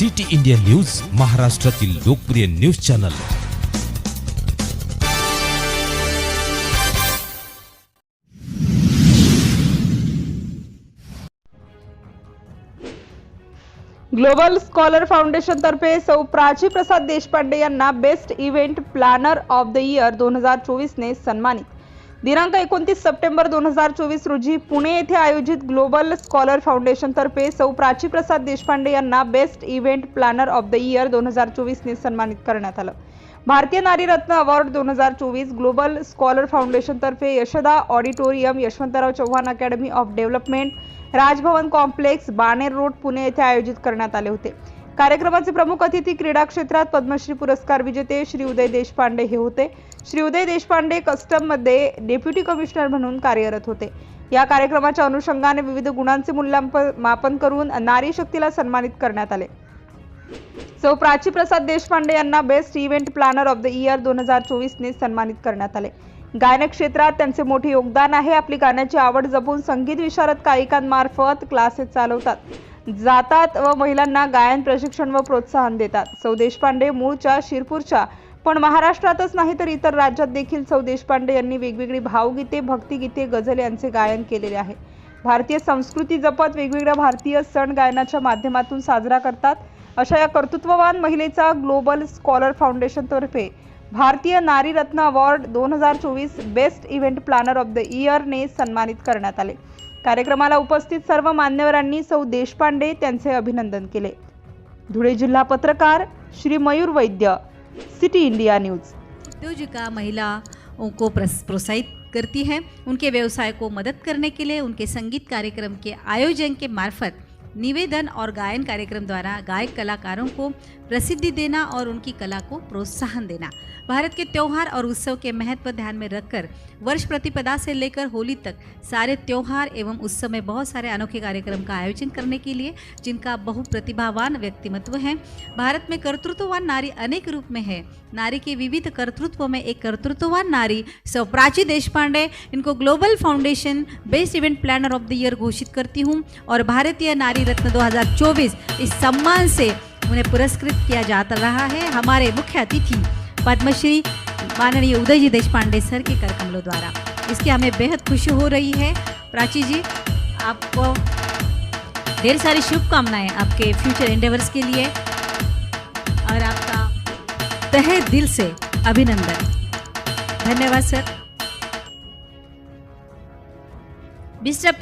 City India news महाराष्ट्रातील लोकप्रिय news channel. Global scholar foundation तर्फे सौ प्राची प्रसाद देशपांडे यांना best event planner of the year दोन हजार चोवीसने सन्मानित. दिनांक एकोणतीस सप्टेंबर दोन हजार चोवीस रोजी पुणे येथे आयोजित ग्लोबल स्कॉलर फाउंडेशनतर्फे सौ प्राची प्रसाद देशपांडे यांना best event planner of the year दोन हजार चोवीसने सन्मानित करण्यात आलं. भारतीय नारीरत्न अवॉर्ड दोन हजार चोवीस global scholar फाउंडेशनतर्फे Yashada auditorium Yashwantrao Chavan academy of development Raj Bhavan complex Baner road Pune येथे आयोजित करण्यात आले होते. कार्यक्रमाचे प्रमुख अतिथी क्रीडा क्षेत्रात पद्मश्री पुरस्कार विजेते श्री उदय देशपांडे हे होते. श्री उदय देशपांडे कस्टममध्ये डेप्युटी कमिशनर म्हणून कार्यरत होते. या कार्यक्रमाच्या अनुषंगाने विविध गुणांचे मूल्यांकन मापन करून नारी शक्तीला सन्मानित करण्यात आले. सौ प्राची प्रसाद देशपांडे यांना best event planner of the year दोन हजार चोवीसने सन्मानित करण्यात आले. गायन क्षेत्रात त्यांचे मोठे योगदान आहे. आपली गाण्याची आवड जपून संगीत विशारद गायिकांमार्फत क्लासेस चालवतात. जातात व महिलांना गायन प्रशिक्षण व प्रोत्साहन देतात. सौ देशपांडे मूळच्या शिरपूरच्या पण महाराष्ट्रातच नाही तर इतर राज्यात देखील सौ देशपांडे यांनी वेगवेगळी भावगीते भक्तिगीते गझल यांचे गायन केलेले आहे. भारतीय संस्कृती जपत वेगवेगळ्या भारतीय सण गायनाच्या माध्यमातून साजरा करतात. अशा या कर्तृत्ववान महिलेचा ग्लोबल स्कॉलर फाउंडेशनतर्फे भारतीय नारी रत्न अवॉर्ड दोन हजार चोवीस best event planner of the इयरने सन्मानित करण्यात आले. कार्यक्रमाला उपस्थित सर्व मान्यवरांनी सौ देशपांडे त्यांचे अभिनंदन केले. धुळे जिल्हा पत्रकार Shri Mayur Vaidya city India news. उद्योजिका महिलाओं को प्रस- प्रोत्साहित करती है उनके व्यवसाय को मदद करने के लिए उनके संगीत कार्यक्रम के आयोजन के मार्फत निवेदन और गायन कार्यक्रम द्वारा गायक कलाकारों को प्रसिद्धि देना और उनकी कला को प्रोत्साहन देना। भारत के त्यौहार और उत्सव के महत्व ध्यान में रखकर वर्ष प्रतिपदा से लेकर होली तक सारे त्यौहार एवं उत्सव में बहुत सारे अनोखे कार्यक्रम का आयोजन करने के लिए जिनका बहुप्रतिभावान व्यक्तिमत्व है। भारत में कर्तृत्ववान नारी अनेक रूप में है। नारी के विविध कर्तृत्व में एक कर्तृत्ववान नारी सौ प्राची देशपांडे। इनको global foundation best event planner of the year घोषित करती हूँ और भारतीय नारी रत्न 2024 इस सम्मान से उन्हें पुरस्कृत किया जाता रहा है। हमारे मुख्य अतिथि पद्मश्री माननीय उदय जी देशपांडे सर के कर कमलों द्वारा। इसकी हमें बेहद खुशी हो रही है। प्राची जी, आपको ढेर सारी शुभकामनाएँ आपके फ्यूचर एंडेवर्स के लिए और आपका तहे दिल से अभिनंदन। धन्यवाद, सर। मिस्टर